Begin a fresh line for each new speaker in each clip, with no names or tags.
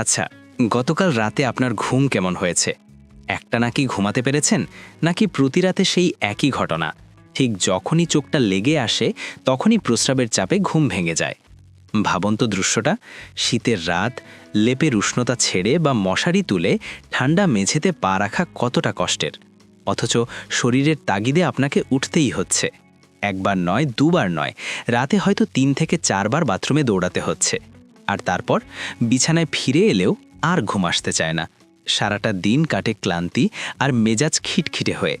আচ্ছা গতকাল রাতে আপনার ঘুম কেমন হয়েছে? একটা নাকি ঘুমাতে পেরেছেন, নাকি প্রতি রাতে সেই একই ঘটনা? ঠিক যখনই চোখটা লেগে আসে, তখনই প্রস্রাবের চাপে ঘুম ভেঙে যায়। ভাবন তো দৃশ্যটা, শীতের রাত, লেপের উষ্ণতা ছেড়ে বা মশারি তুলে ঠান্ডা মেঝেতে পা রাখা কতটা কষ্টের। অথচ শরীরের তাগিদে আপনাকে উঠতেই হচ্ছে। একবার নয়, দুবার নয়, রাতে হয়তো তিন থেকে চারবার বাথরুমে দৌড়াতে হচ্ছে। আর তারপর বিছানায় ফিরে এলেও আর ঘুম আসতে চায় না। সারাটা দিন কাটে ক্লান্তি আর মেজাজ খিটখিটে হয়ে।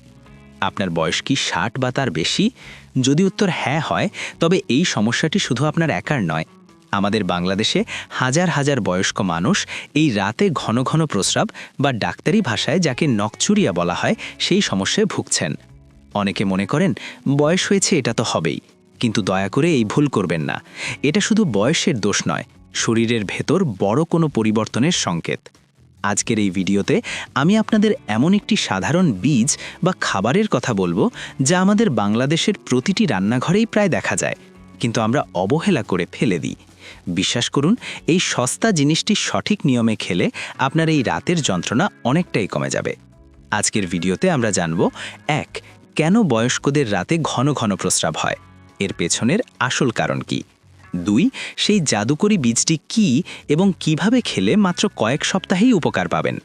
আপনার বয়স কি ষাট বা তার বেশি? যদি উত্তর হ্যাঁ হয়, তবে এই সমস্যাটি শুধু আপনার একার নয়। আমাদের বাংলাদেশে হাজার হাজার বয়স্ক মানুষ এই রাতে ঘন ঘন প্রস্রাব বা ডাক্তারি ভাষায় যাকে নকচুরিয়া বলা হয়, সেই সমস্যায় ভুগছেন। অনেকে মনে করেন, বয়স হয়েছে এটা তো হবেই। কিন্তু দয়া করে এই ভুল করবেন না। এটা শুধু বয়সের দোষ নয় শরীরের ভেতর বড় কোনো পরিবর্তনের সংকেত। আজকের এই ভিডিওতে আমি আপনাদের এমন একটি সাধারণ বীজ বা খাবারের কথা বলব যা আমাদের বাংলাদেশের প্রতিটি রান্নাঘরেই প্রায় দেখা যায়, কিন্তু আমরা অবহেলা করে ফেলে দিই। বিশ্বাস করুন, এই সস্তা জিনিসটি সঠিক নিয়মে খেলে আপনার এই রাতের যন্ত্রণা অনেকটাই কমে যাবে। আজকের ভিডিওতে আমরা জানব, এক, কেন বয়স্কদের রাতে ঘন ঘন প্রস্রাব হয়? এর পেছনের আসল কারণ কি? দুই, সেই জাদুকরি বীজটি কি এবং কীভাবে খেলে মাত্র কয়েক সপ্তাহেই উপকার পাবেন?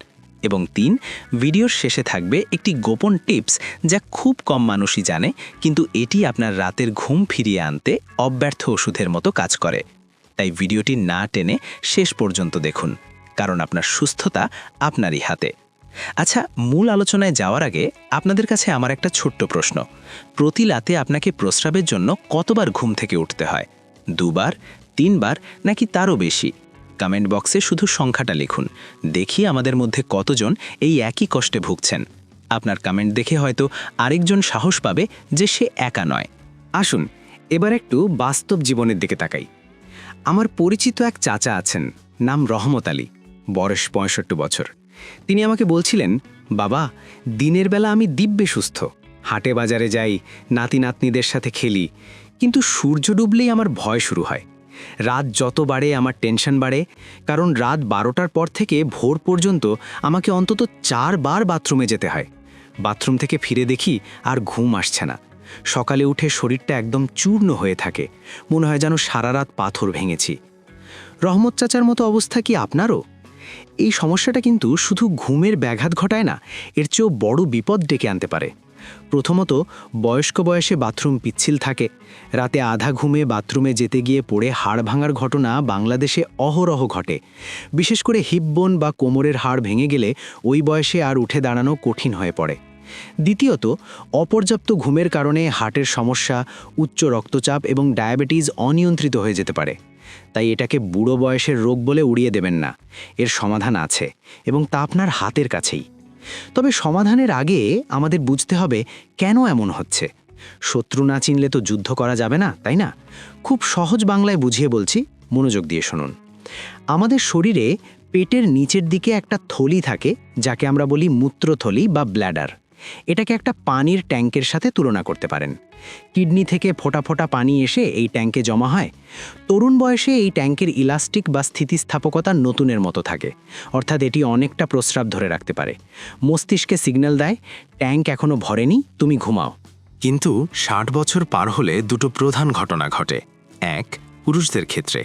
এবং তিন, ভিডিওর শেষে থাকবে একটি গোপন টিপস যা খুব কম মানুষই জানে, কিন্তু এটি আপনার রাতের ঘুম ফিরিয়ে আনতে অব্যর্থ ওষুধের মতো কাজ করে। তাই ভিডিওটি না টেনে শেষ পর্যন্ত দেখুন, কারণ আপনার সুস্থতা আপনারই হাতে। আচ্ছা মূল আলোচনায় যাওয়ার আগে আপনাদের কাছে আমার একটা ছোট্ট প্রশ্ন। প্রতি রাতে আপনাকে প্রস্রাবের জন্য কতবার ঘুম থেকে উঠতে হয়? দুবার, তিনবার নাকি তারও বেশি? কমেন্ট বক্সে শুধু সংখ্যাটা লিখুন। দেখি আমাদের মধ্যে কতজন এই একই কষ্টে ভুগছেন। আপনার কমেন্ট দেখে হয়তো আরেকজন সাহস পাবে যে সে একা নয়।
আসুন, এবার একটু বাস্তব জীবনের দিকে তাকাই। আমার পরিচিত এক চাচা আছেন, নাম রহমত আলী, বয়স পঁয়ষট্টি বছর। তিনি আমাকে বলছিলেন, বাবা, দিনের বেলা আমি দিব্যে সুস্থ। হাটে বাজারে যাই নাতি নাতনিদের সাথে খেলি। কিন্তু সূর্য ডুবলেই আমার ভয় শুরু হয়। রাত যত বাড়ে, আমার টেনশন বাড়ে, কারণ রাত বারোটার পর থেকে ভোর পর্যন্ত আমাকে অন্তত চারবার বাথরুমে যেতে হয়। বাথরুম থেকে ফিরে দেখি আর ঘুম আসছে না। সকালে উঠে শরীরটা একদম চূর্ণ হয়ে থাকে। মনে হয় যেন সারা রাত পাথর ভেঙেছি। রহমত চাচার মতো অবস্থা কি আপনারও? এই সমস্যাটা কিন্তু শুধু ঘুমের ব্যাঘাত ঘটায় না, এর চেয়েও বড় বিপদ ডেকে আনতে পারে। প্রথমত বয়স্ক বয়সে বাথরুম পিচ্ছিল থাকে। রাতে আধা ঘুমে বাথরুমে যেতে গিয়ে পড়ে হাড় ভাঙার ঘটনা বাংলাদেশে অহরহ ঘটে। বিশেষ করে হিপবোন বা কোমরের হাড় ভেঙে গেলে ওই বয়সে আর উঠে দাঁড়ানো কঠিন হয়ে পড়ে। দ্বিতীয়ত, অপর্যাপ্ত ঘুমের কারণে হার্টের সমস্যা, উচ্চ রক্তচাপ এবং ডায়াবেটিস অনিয়ন্ত্রিত হয়ে যেতে পারে। তাই এটাকে বুড়ো বয়সের রোগ বলে উড়িয়ে দেবেন না। এর সমাধান আছে এবং তা আপনার হাতের কাছেই। তবে সমাধানের আগে আমাদের বুঝতে হবে কেন এমন হচ্ছে। শত্রু না চিনলে তো যুদ্ধ করা যাবে না, তাই না? খুব সহজ বাংলায় বুঝিয়ে বলছি, মনোযোগ দিয়ে শুনুন। আমাদের শরীরে পেটের নিচের দিকে একটা থলি থাকে, যাকে আমরা বলি মূত্রথলি বা ব্ল্যাডার। এটাকে একটা পানির ট্যাঙ্কের সাথে তুলনা করতে পারেন। কিডনি থেকে ফোটা ফোটা পানি এসে এই ট্যাঙ্কে জমা হয়। তরুণ বয়সে এই ট্যাঙ্কের ইলাস্টিক বা স্থিতিস্থাপকতা নতুনের মতো থাকে। অর্থাৎ এটি অনেকটা প্রস্রাব ধরে রাখতে পারে। মস্তিষ্কে সিগন্যাল দেয়, ট্যাঙ্ক এখনও ভরেনি, তুমি ঘুমাও।
কিন্তু ষাট বছর পার হলে দুটো প্রধান ঘটনা ঘটে। এক পুরুষদের ক্ষেত্রে।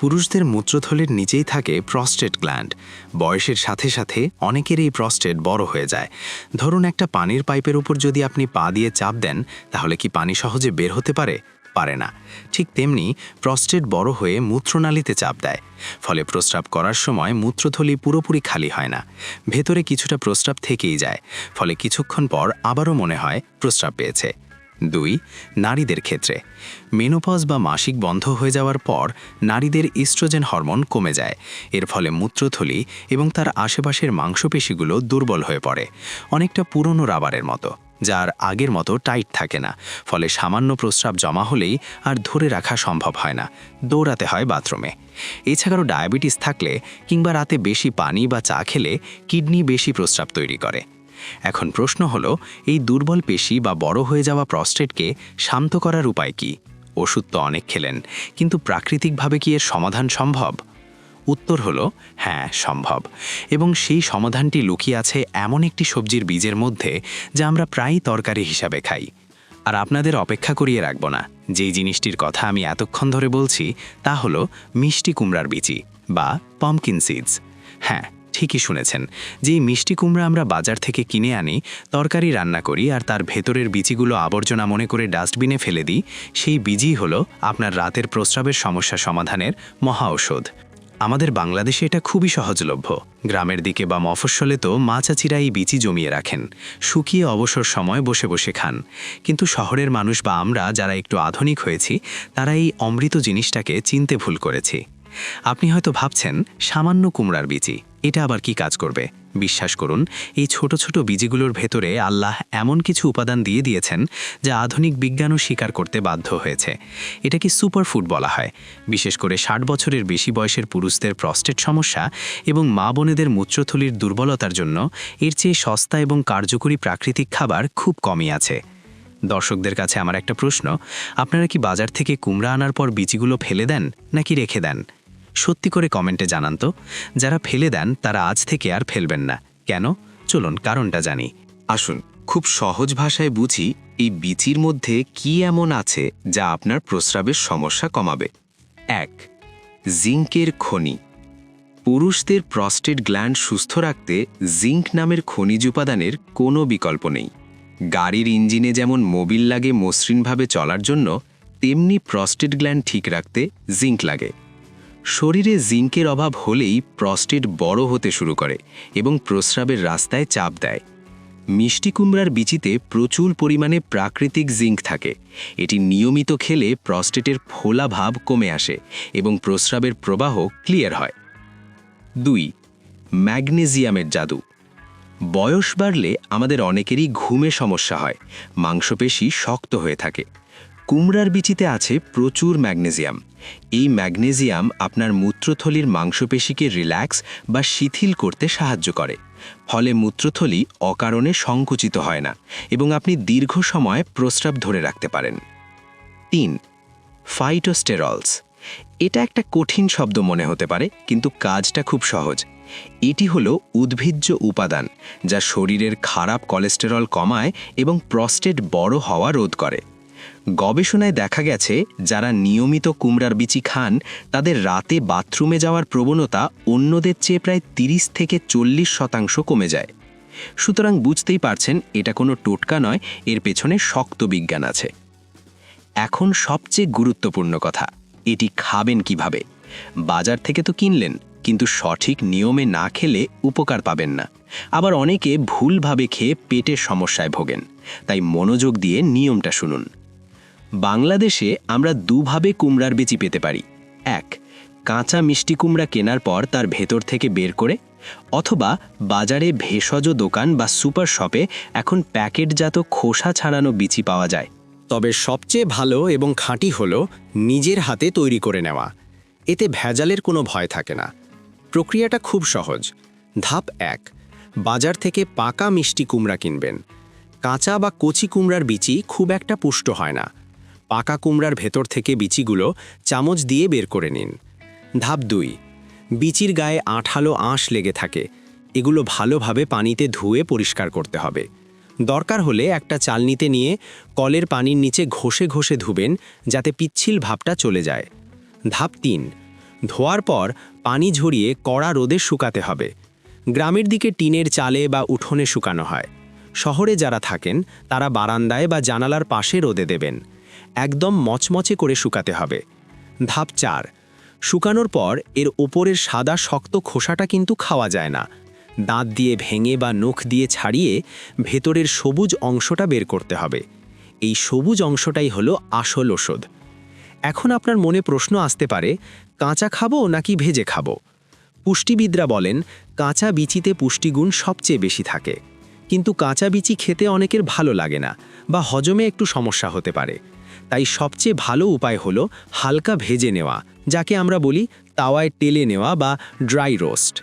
পুরুষদের মূত্রথলির নিচেই থাকে প্রস্টেট গ্ল্যান্ড বয়সের সাথে সাথে অনেকের এই প্রস্টেট বড় হয়ে যায়। ধরুন একটা পানির পাইপের উপর যদি আপনি পা দিয়ে চাপ দেন, তাহলে কি পানি সহজে বের হতে পারে? পারে না। ঠিক তেমনি প্রস্টেট বড় হয়ে মূত্রনালীতে চাপ দেয়। ফলে প্রস্রাব করার সময় মূত্রথলি পুরোপুরি খালি হয় না। ভেতরে কিছুটা প্রস্রাব থেকেই যায়। ফলে কিছুক্ষণ পর আবারও মনে হয় প্রস্রাব পেয়েছে। দুই, নারীদের ক্ষেত্রে। মেনোপজ বা মাসিক বন্ধ হয়ে যাওয়ার পর নারীদের ইস্ট্রোজেন হরমোন কমে যায়। এর ফলে মূত্রথলি এবং তার আশেপাশের মাংসপেশিগুলো দুর্বল হয়ে পড়ে। অনেকটা পুরনো রাবারের মতো, যার আগের মতো টাইট থাকে না। ফলে সামান্য প্রস্রাব জমা হলেই আর ধরে রাখা সম্ভব হয় না। দৌড়াতে হয় বাথরুমে। এছাড়াও ডায়াবেটিস থাকলে কিংবা রাতে বেশি পানি বা চা খেলে কিডনি বেশি প্রস্রাব তৈরি করে। এখন প্রশ্ন হলো, এই দুর্বল পেশি বা বড় হয়ে যাওয়া প্রস্টেটকে শান্ত করার উপায় কি? ওষুধ তো অনেক খেলেন, কিন্তু প্রাকৃতিকভাবে কি এর সমাধান সম্ভব? উত্তর হলো হ্যাঁ সম্ভব। এবং সেই সমাধানটি লুকিয়ে আছে এমন একটি সবজির বীজের মধ্যে যা আমরা প্রায়ই তরকারি হিসাবে খাই। আর আপনাদের অপেক্ষা করিয়ে রাখব না, যেই জিনিসটির কথা আমি এতক্ষণ ধরে বলছি তা হলো মিষ্টি কুমড়ার বিচি বা পমকিন সিডস হ্যাঁ ঠিকই শুনেছেন। যেই মিষ্টি কুমড়া আমরা বাজার থেকে কিনে আনি, তরকারি রান্না করি আর তার ভেতরের বিচিগুলো আবর্জনা মনে করে ডাস্টবিনে ফেলে দিই, সেই বীজই হলো আপনার রাতের প্রস্রাবের সমস্যা সমাধানের মহা ঔষধ। আমাদের বাংলাদেশে এটা খুবই সহজলভ্য। গ্রামের দিকে বা মফস্বলে তো মা চাচিরা এই বিচি জমিয়ে রাখেন। শুকিয়ে অবসর সময় বসে বসে খান। কিন্তু শহরের মানুষ বা আমরা যারা একটু আধুনিক হয়েছি, তারা এই অমৃত জিনিসটাকে চিনতে ভুল করেছি। আপনি হয়তো ভাবছেন, সামান্য কুমড়ার বিচি এটা আবার কি কাজ করবে? বিশ্বাস করুন, এই ছোট ছোট বীজিগুলোর ভেতরে আল্লাহ এমন কিছু উপাদান দিয়ে দিয়েছেন যা আধুনিক বিজ্ঞানও স্বীকার করতে বাধ্য হয়েছে। এটাকে সুপারফুড বলা হয়? বিশেষ করে ষাট বছরের বেশি বয়সের পুরুষদের প্রস্টেট সমস্যা এবং মা বোনেদের মূত্রথলির দুর্বলতার জন্য এর চেয়ে সস্তা এবং কার্যকরী প্রাকৃতিক খাবার খুব কমই আছে। দর্শকদের কাছে আমার একটা প্রশ্ন, আপনারা কি বাজার থেকে কুমড়া আনার পর বীজিগুলো ফেলে দেন নাকি রেখে দেন? সত্যি করে কমেন্টে জানান তো। যারা ফেলে দেন, তারা আজ থেকে আর ফেলবেন না। কেন? চলুন কারণটা জানি।
আসুন, খুব সহজ ভাষায় বুঝি এই বিচির মধ্যে কি এমন আছে যা আপনার প্রস্রাবের সমস্যা কমাবে। এক, জিঙ্কের খনি। পুরুষদের প্রস্টেট গ্ল্যান্ড সুস্থ রাখতে জিঙ্ক নামের খনিজ উপাদানের কোনো বিকল্প নেই। গাড়ির ইঞ্জিনে যেমন মোবিল লাগে মসৃণভাবে চলার জন্য, তেমনি প্রস্টেট গ্ল্যান্ড ঠিক রাখতে জিঙ্ক লাগে। শরীরে জিঙ্কের অভাব হলেই প্রস্টেট বড় হতে শুরু করে এবং প্রস্রাবের রাস্তায় চাপ দেয়। মিষ্টি কুমড়ার বিচিতে প্রচুর পরিমাণে প্রাকৃতিক জিঙ্ক থাকে। এটি নিয়মিত খেলে প্রস্টেটের ফোলা ভাব কমে আসে এবং প্রস্রাবের প্রবাহ ক্লিয়ার হয়। দুই ম্যাগনেজিয়ামের জাদু। বয়স বাড়লে আমাদের অনেকেরই ঘুমে সমস্যা হয়, মাংসপেশি শক্ত হয়ে থাকে। কুমড়ার বিচিতে আছে প্রচুর ম্যাগনেসিয়াম। এই ম্যাগনেসিয়াম আপনার মূত্রথলির মাংসপেশিকে রিল্যাক্স বা শিথিল করতে সাহায্য করে। ফলে মূত্রথলি অকারণে সংকুচিত হয় না এবং আপনি দীর্ঘ সময় প্রস্রাব ধরে রাখতে পারেন। তিন ফাইটোস্টেরলস এটা একটা কঠিন শব্দ মনে হতে পারে, কিন্তু কাজটা খুব সহজ। এটি হলো উদ্ভিজ্জ উপাদান, যা শরীরের খারাপ কোলেস্টেরল কমায় এবং প্রস্টেট বড় হওয়া রোধ করে। গবেষণায় দেখা গেছে, যারা নিয়মিত কুমড়ার বিচি খান, তাদের রাতে বাথরুমে যাওয়ার প্রবণতা অন্যদের চেয়ে প্রায় ৩০ থেকে চল্লিশ শতাংশ কমে যায়। সুতরাং বুঝতেই পারছেন, এটা কোনো টোটকা নয়, এর পেছনে শক্ত বিজ্ঞান আছে। এখন সবচেয়ে গুরুত্বপূর্ণ কথা, এটি খাবেন কীভাবে? বাজার থেকে তো কিনলেন, কিন্তু সঠিক নিয়মে না খেলে উপকার পাবেন না। আবার অনেকে ভুলভাবে খেয়ে পেটের সমস্যায় ভোগেন। তাই মনোযোগ দিয়ে নিয়মটা শুনুন। বাংলাদেশে আমরা দুভাবে কুমড়ার বেচি পেতে পারি। এক, কাঁচা মিষ্টি কুমড়া কেনার পর তার ভেতর থেকে বের করে, অথবা বাজারে ভেষজ দোকান বা সুপার শপে এখন প্যাকেটজাত খোসা ছাড়ানো বিচি পাওয়া যায়।
তবে সবচেয়ে ভালো এবং খাঁটি হল নিজের হাতে তৈরি করে নেওয়া। এতে ভেজালের কোনো ভয় থাকে না। প্রক্রিয়াটা খুব সহজ। ধাপ এক, বাজার থেকে পাকা মিষ্টি কুমড়া কিনবেন। কাঁচা বা কচি কুমড়ার বিচি খুব একটা পুষ্ট হয় না। পাকা কুমড়ার ভেতর থেকে বিচিগুলো চামচ দিয়ে বের করে নিন। ধাপ দুই, বিচির গায়ে আঠালো আঁশ লেগে থাকে। এগুলো ভালোভাবে পানিতে ধুয়ে পরিষ্কার করতে হবে। দরকার হলে একটা চালনিতে নিয়ে কলের পানির নিচে ঘষে ঘষে ধুবেন যাতে পিচ্ছিল ভাবটা চলে যায়। ধাপ তিন, ধোয়ার পর পানি ঝরিয়ে কড়া রোদে শুকাতে হবে। গ্রামের দিকে টিনের চালে বা উঠোনে শুকানো হয়। শহরে যারা থাকেন, তারা বারান্দায় বা জানালার পাশে রোদে দেবেন। একদম মচমচে করে শুকাতে হবে। ধাপ চার, শুকানোর পর এর ওপরের সাদা শক্ত খোসাটা কিন্তু খাওয়া যায় না। দাঁত দিয়ে ভেঙে বা নখ দিয়ে ছাড়িয়ে ভেতরের সবুজ অংশটা বের করতে হবে। এই সবুজ অংশটাই হলো আসল ওষুধ। এখন আপনার মনে প্রশ্ন আসতে পারে, কাঁচা খাব নাকি ভেজে খাব? পুষ্টিবিদরা বলেন, কাঁচা বিচিতে পুষ্টিগুণ সবচেয়ে বেশি থাকে। কিন্তু কাঁচা বিচি খেতে অনেকের ভালো লাগে না বা হজমে একটু সমস্যা হতে পারে। তাই সবচেয়ে ভালো উপায় হলো হালকা ভেজে নেওয়া, যাকে আমরা বলি তাওয়ায় টেলে নেওয়া বা ড্রাই রোস্ট।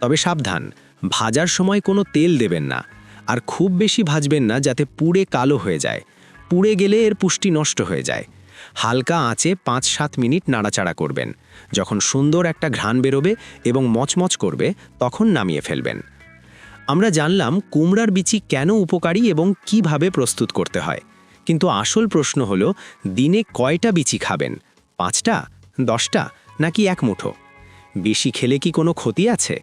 তবে সাবধান, ভাজার সময় কোনো তেল দেবেন না, আর খুব বেশি ভাজবেন না যাতে পুড়ে কালো হয়ে যায়। পুড়ে গেলে এর পুষ্টি নষ্ট হয়ে যায়। হালকা আঁচে পাঁচ সাত মিনিট নাড়াচাড়া করবেন। যখন সুন্দর একটা ঘ্রাণ বেরোবে এবং মচমচ করবে, তখন নামিয়ে ফেলবেন। আমরা জানলাম কুমড়ার বিচি কেন উপকারী এবং কীভাবে প্রস্তুত করতে হয়। কিন্তু আসল প্রশ্ন হল, দিনে কয়টা বিচি খাবেন? পাঁচটা, দশটা, নাকি এক মুঠো? বেশি খেলে কি কোনো ক্ষতি আছে?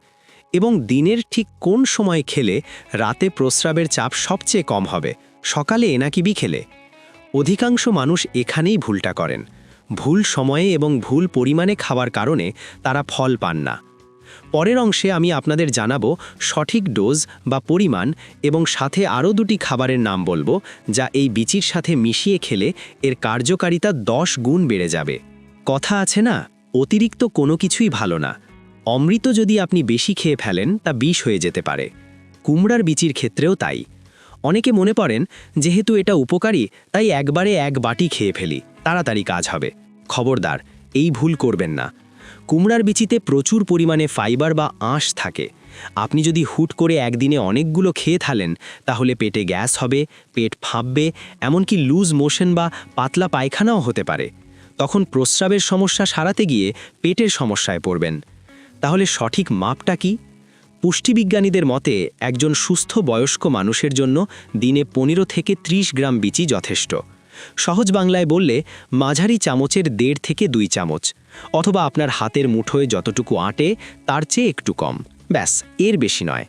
এবং দিনের ঠিক কোন সময় খেলে রাতে প্রস্রাবের চাপ সবচেয়ে কম হবে? সকালে নাকি বিকেলে? অধিকাংশ মানুষ এখানেই ভুলটা করেন। ভুল সময়ে এবং ভুল পরিমাণে খাওয়ার কারণে তারা ফল পান না। পরের অংশে আমি আপনাদের জানাব সঠিক ডোজ বা পরিমাণ এবং সাথে আরও দুটি খাবারের নাম বলব যা এই বিচির সাথে মিশিয়ে খেলে এর কার্যকারিতা দশ গুণ বেড়ে যাবে। কথা আছে না? অতিরিক্ত কোনো কিছুই ভালো না। অমৃত যদি আপনি বেশি খেয়ে ফেলেন, তা বিষ হয়ে যেতে পারে। কুমড়ার বিচির ক্ষেত্রেও তাই। অনেকে মনে করেন, যেহেতু এটা উপকারী, তাই একবারে এক বাটি খেয়ে ফেলি। তাড়াতাড়ি কাজ হবে। খবরদার, এই ভুল করবেন না। কুমড়ার বিচিতে প্রচুর পরিমাণে ফাইবার বা আঁশ থাকে। আপনি যদি হুট করে একদিনে অনেকগুলো খেয়ে থালেন, তাহলে পেটে গ্যাস হবে, পেট ফাঁপবে, এমনকি লুজ মোশন বা পাতলা পায়খানাও হতে পারে। তখন প্রস্রাবের সমস্যা সারাতে গিয়ে পেটের সমস্যায় পড়বেন। তাহলে সঠিক মাপটা কি? পুষ্টিবিজ্ঞানীদের মতে, একজন সুস্থ বয়স্ক মানুষের জন্য দিনে পনেরো থেকে ৩০ গ্রাম বিচি যথেষ্ট। সহজ বাংলায় বললে, মাঝারি চামচের দেড় থেকে দুই চামচ, অথবা আপনার হাতের মুঠোয় যতটুকু আটে, তার চেয়ে একটু কম। ব্যাস, এর বেশি নয়।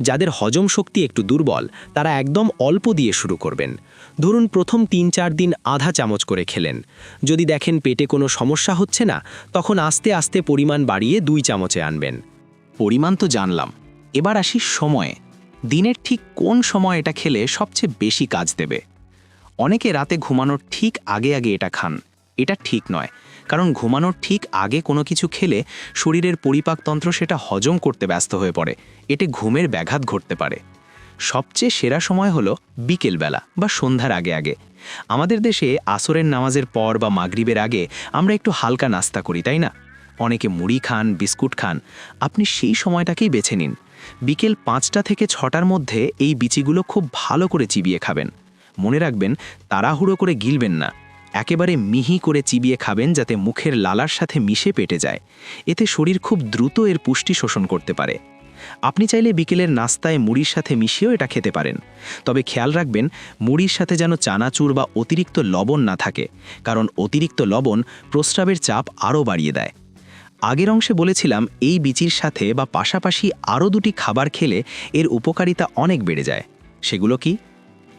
যাদের হজম শক্তি একটু দুর্বল, তারা একদম অল্প দিয়ে শুরু করবেন। ধরুন প্রথম তিন চার দিন আধা চামচ করে খেলেন। যদি দেখেন পেটে কোনো সমস্যা হচ্ছে না, তখন আস্তে আস্তে পরিমাণ বাড়িয়ে দুই চামচে আনবেন।
পরিমাণ তো জানলাম। এবার আসি সময়ে। দিনের ঠিক কোন সময় এটা খেলে সবচেয়ে বেশি কাজ দেবে? অনেকে রাতে ঘুমানোর ঠিক আগে আগে এটা খান। এটা ঠিক নয়। কারণ ঘুমানোর ঠিক আগে কোনো কিছু খেলে শরীরের পরিপাকতন্ত্র সেটা হজম করতে ব্যস্ত হয়ে পড়ে। এতে ঘুমের ব্যাঘাত ঘটতে পারে। সবচেয়ে সেরা সময় হলো বিকেলবেলা বা সন্ধ্যার আগে আগে। আমাদের দেশে আসরের নামাজের পর বা মাগরিবের আগে আমরা একটু হালকা নাস্তা করি, তাই না? অনেকে মুড়ি খান, বিস্কুট খান। আপনি সেই সময়টাকেই বেছে নিন। বিকেল পাঁচটা থেকে ছটার মধ্যে এই বিচিগুলো খুব ভালো করে চিবিয়ে খাবেন। মনে রাখবেন, তাড়াহুড়ো করে গিলবেন না। একেবারে মিহি করে চিবিয়ে খাবেন যাতে মুখের লালার সাথে মিশে পেটে যায়। এতে শরীর খুব দ্রুত এর পুষ্টি শোষণ করতে পারে। আপনি চাইলে বিকেলের নাস্তায় মুড়ির সাথে মিশিয়েও এটা খেতে পারেন। তবে খেয়াল রাখবেন, মুড়ির সাথে যেন চানাচুর বা অতিরিক্ত লবণ না থাকে, কারণ অতিরিক্ত লবণ প্রস্রাবের চাপ আরও বাড়িয়ে দেয়। আগের অংশে বলেছিলাম, এই বিচির সাথে বা পাশাপাশি আরও দুটি খাবার খেলে এর উপকারিতা অনেক বেড়ে যায়। সেগুলো কি?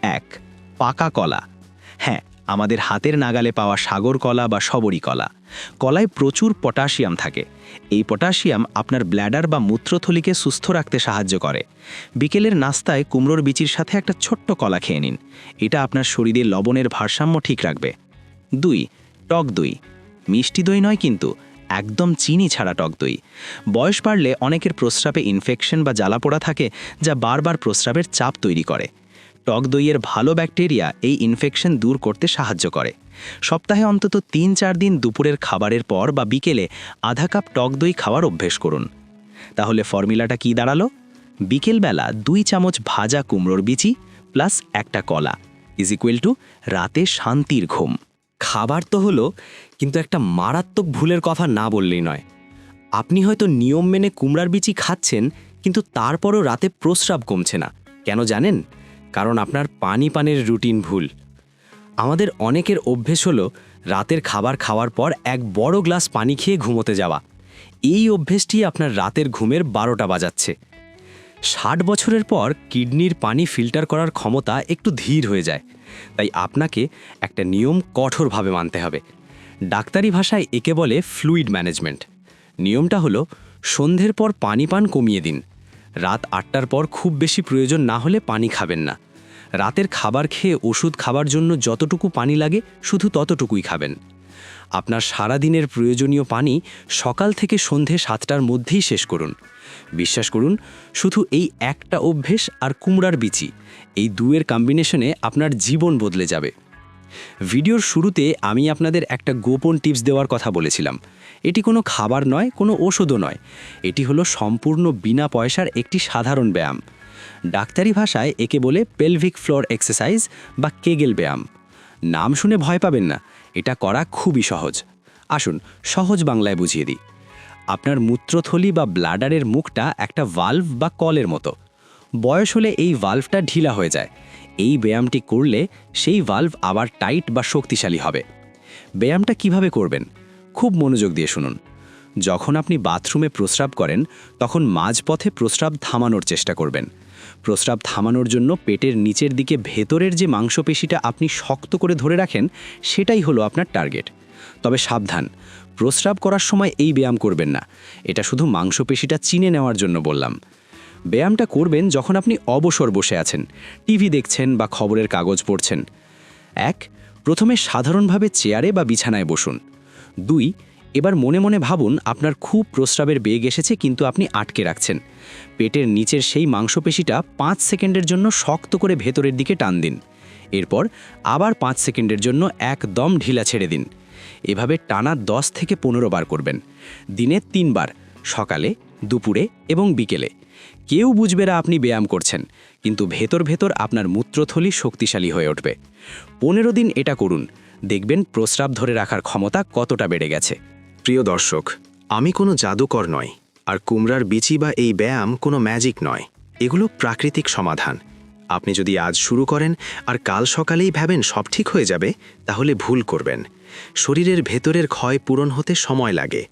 এক পাকা কলা। হ্যাঁ আমাদের হাতের নাগালে পাওয়া সাগর কলা বা সবরি কলা। কলায় প্রচুর পটাশিয়াম থাকে। এই পটাশিয়াম আপনার ব্ল্যাডার বা মূত্রথলিকে সুস্থ রাখতে সাহায্য করে। বিকেলের নাস্তায় কুমড়োর বিচির সাথে একটা ছোট্ট কলা খেয়ে নিন। এটা আপনার শরীরে লবণের ভারসাম্য ঠিক রাখবে। দুই, টক দই। মিষ্টি দই নয় কিন্তু, একদম চিনি ছাড়া টক দই। বয়স বাড়লে অনেকের প্রস্রাবে ইনফেকশন বা জ্বালাপোড়া থাকে, যা বারবার প্রস্রাবের চাপ তৈরি করে। টক দইয়ের ভালো ব্যাকটেরিয়া এই ইনফেকশন দূর করতে সাহায্য করে। সপ্তাহে অন্তত তিন চার দিন দুপুরের খাবারের পর বা বিকেলে আধা কাপ টক দই খাওয়ার অভ্যেস করুন। তাহলে ফর্মুলাটা কি দাঁড়াল? বিকেলবেলা দুই চামচ ভাজা কুমড়োর বিচি প্লাস একটা কলা। ইজ ইকুয়াল টু রাতে শান্তির ঘুম।
খাবার তো হলো, কিন্তু একটা মারাত্মক ভুলের কথা না বললেই নয়। আপনি হয়তো নিয়ম মেনে কুমড়ার বিচি খাচ্ছেন, কিন্তু তারপরও রাতে প্রস্রাব কমছে না। কেন জানেন? কারণ আপনার পানি পানের রুটিন ভুল। আমাদের অনেকের অভ্যেস হলো রাতের খাবার খাওয়ার পর এক বড় গ্লাস পানি খেয়ে ঘুমোতে যাওয়া। এই অভ্যেসটি আপনার রাতের ঘুমের বারোটা বাজাচ্ছে। ষাট বছরের পর কিডনির পানি ফিল্টার করার ক্ষমতা একটু ধীর হয়ে যায়। তাই আপনাকে একটা নিয়ম কঠোরভাবে মানতে হবে। ডাক্তারি ভাষায় একে বলে ফ্লুইড ম্যানেজমেন্ট নিয়মটা হলো সন্ধ্যের পর পানি পান কমিয়ে দিন। রাত আটটার পর খুব বেশি প্রয়োজন না হলে পানি খাবেন না। রাতের খাবার খেয়ে ওষুধ খাবার জন্য যতটুকু পানি লাগে, শুধু ততটুকুই খাবেন। আপনার সারাদিনের প্রয়োজনীয় পানি সকাল থেকে সন্ধে সাতটার মধ্যেই শেষ করুন। বিশ্বাস করুন, শুধু এই একটা অভ্যেস আর কুমড়ার বিচি, এই দুয়ের কম্বিনেশনে আপনার জীবন বদলে যাবে। ভিডিওর শুরুতে আমি আপনাদের একটা গোপন টিপস দেওয়ার কথা বলেছিলাম। এটি কোনো খাবার নয়, কোনো ওষুধও নয়। এটি হলো সম্পূর্ণ বিনা পয়সার একটি সাধারণ ব্যায়াম। ডাক্তারি ভাষায় একে বলে পেলভিক ফ্লোর এক্সারসাইজ বা কেগেল ব্যায়াম। নাম শুনে ভয় পাবেন না, এটা করা খুবই সহজ। আসুন, সহজ বাংলায় বুঝিয়ে দিই। আপনার মূত্রথলি বা ব্লাডারের মুখটা একটা ভাল্ভ বা কলের মতো। বয়স হলে এই ভাল্ভটা ঢিলা হয়ে যায়। এই ব্যায়ামটি করলে সেই ভাল্ভ আবার টাইট বা শক্তিশালী হবে। ব্যায়ামটা কীভাবে করবেন? খুব মনোযোগ দিয়ে শুনুন। যখন আপনি বাথরুমে প্রস্রাব করেন, তখন মাঝপথে প্রস্রাব থামানোর চেষ্টা করবেন। প্রস্রাব থামানোর জন্য পেটের নিচের দিকে ভেতরের যে মাংসপেশিটা আপনি শক্ত করে ধরে রাখেন, সেটাই হলো আপনার টার্গেট তবে সাবধান, প্রস্রাব করার সময় এই ব্যায়াম করবেন না। এটা শুধু মাংসপেশিটা চিনে নেওয়ার জন্য বললাম। ব্যায়ামটা করবেন যখন আপনি অবসর বসে আছেন, টিভি দেখছেন বা খবরের কাগজ পড়ছেন। এক, প্রথমে সাধারণভাবে চেয়ারে বা বিছানায় বসুন। দুই, এবার মনে মনে ভাবুন আপনার খুব প্রস্রাবের বেগ এসেছে কিন্তু আপনি আটকে রাখছেন। পেটের নিচের সেই মাংসপেশিটা পাঁচ সেকেন্ডের জন্য শক্ত করে ভেতরের দিকে টান দিন। এরপর আবার পাঁচ সেকেন্ডের জন্য একদম ঢিলা ছেড়ে দিন। এভাবে টানা দশ থেকে পনেরো বার করবেন। দিনে তিনবার, সকালে দুপুরে এবং বিকেলে। কেউ বুঝবে না আপনি ব্যায়াম করছেন, কিন্তু ভেতর ভেতর আপনার মূত্রথলি শক্তিশালী হয়ে উঠবে। পনেরো দিন এটা করুন, দেখবেন প্রস্রাব ধরে রাখার ক্ষমতা কতটা বেড়ে গেছে।
প্রিয় দর্শক, আমি কোনো জাদুকর নয় আর কুমড়ার বিচি বা এই ব্যায়াম কোনো ম্যাজিক নয়। এগুলো প্রাকৃতিক সমাধান। আপনি যদি আজ শুরু করেন আর কাল সকালেই ভাবেন সব ঠিক হয়ে যাবে, তাহলে ভুল করবেন। শরীরের ভেতরের ক্ষয় পূরণ হতে সময় লাগে।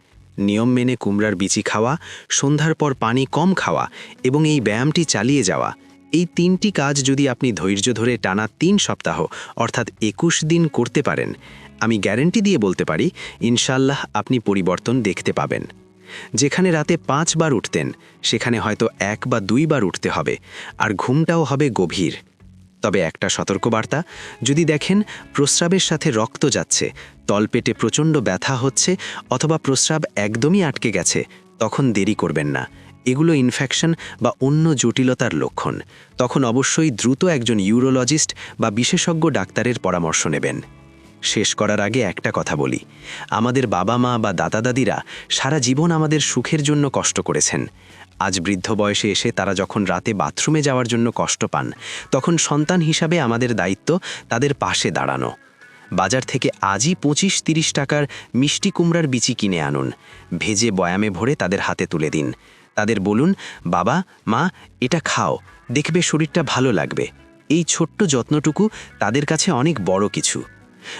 নিয়ম মেনে কুমড়ার বিচি খাওয়া, সন্ধ্যার পর পানি কম খাওয়া এবং এই ব্যায়ামটি চালিয়ে যাওয়া। এই তিনটি কাজ যদি আপনি ধৈর্য ধরে টানা তিন সপ্তাহ, অর্থাৎ একুশ দিন করতে পারেন, আমি গ্যারেন্টি দিয়ে বলতে পারি ইনশাল্লাহ আপনি পরিবর্তন দেখতে পাবেন। যেখানে রাতে পাঁচবার উঠতেন, সেখানে হয়তো এক বা দুইবার উঠতে হবে, আর ঘুমটাও হবে গভীর। তবে একটা সতর্কবার্তা, যদি দেখেন প্রস্রাবের সাথে রক্ত যাচ্ছে, তলপেটে প্রচণ্ড ব্যথা হচ্ছে অথবা প্রস্রাব একদমই আটকে গেছে, তখন দেরি করবেন না। এগুলো ইনফেকশন বা অন্য জটিলতার লক্ষণ। তখন অবশ্যই দ্রুত একজন ইউরোলজিস্ট বা বিশেষজ্ঞ ডাক্তারের পরামর্শ নেবেন। শেষ করার আগে একটা কথা বলি। আমাদের বাবা মা বা দাদা দাদিরা সারা জীবন আমাদের সুখের জন্য কষ্ট করেছেন। আজ বৃদ্ধ বয়সে এসে তারা যখন রাতে বাথরুমে যাওয়ার জন্য কষ্ট পান, তখন সন্তান হিসাবে আমাদের দায়িত্ব তাদের পাশে দাঁড়ানো। বাজার থেকে আজই পঁচিশ তিরিশ টাকার মিষ্টি কুমড়ার বিচি কিনে আনুন। ভেজে বয়ামে ভরে তাদের হাতে তুলে দিন। তাদের বলুন, বাবা, মা, এটা খাও, দেখবে শরীরটা ভালো লাগবে। এই ছোট্ট যত্নটুকু তাদের কাছে অনেক বড় কিছু।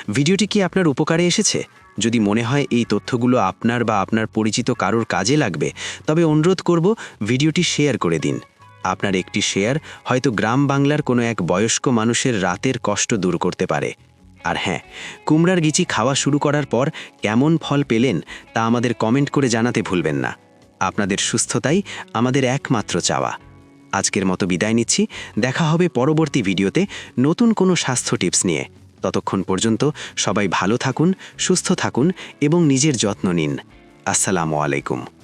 ভিডিওটি কি আপনার উপকারে এসেছে? যদি মনে হয় এই তথ্যগুলো আপনার বা আপনার পরিচিত কারোর কাজে লাগবে, তবে অনুরোধ করব ভিডিওটি শেয়ার করে দিন। আপনার একটি শেয়ার হয়তো গ্রাম বাংলার কোনো এক বয়স্ক মানুষের রাতের কষ্ট দূর করতে পারে। আর হ্যাঁ কুমড়ার গিচি খাওয়া শুরু করার পর কেমন ফল পেলেন তা আমাদের কমেন্ট করে জানাতে ভুলবেন না। আপনাদের সুস্থতাই আমাদের একমাত্র চাওয়া। আজকের মতো বিদায় নিচ্ছি। দেখা হবে পরবর্তী ভিডিওতে নতুন কোনো স্বাস্থ্য টিপস নিয়ে। ততক্ষণ পর্যন্ত সবাই ভালো থাকুন সুস্থ থাকুন এবং নিজের যত্ন নিন। আসসালামু আলাইকুম।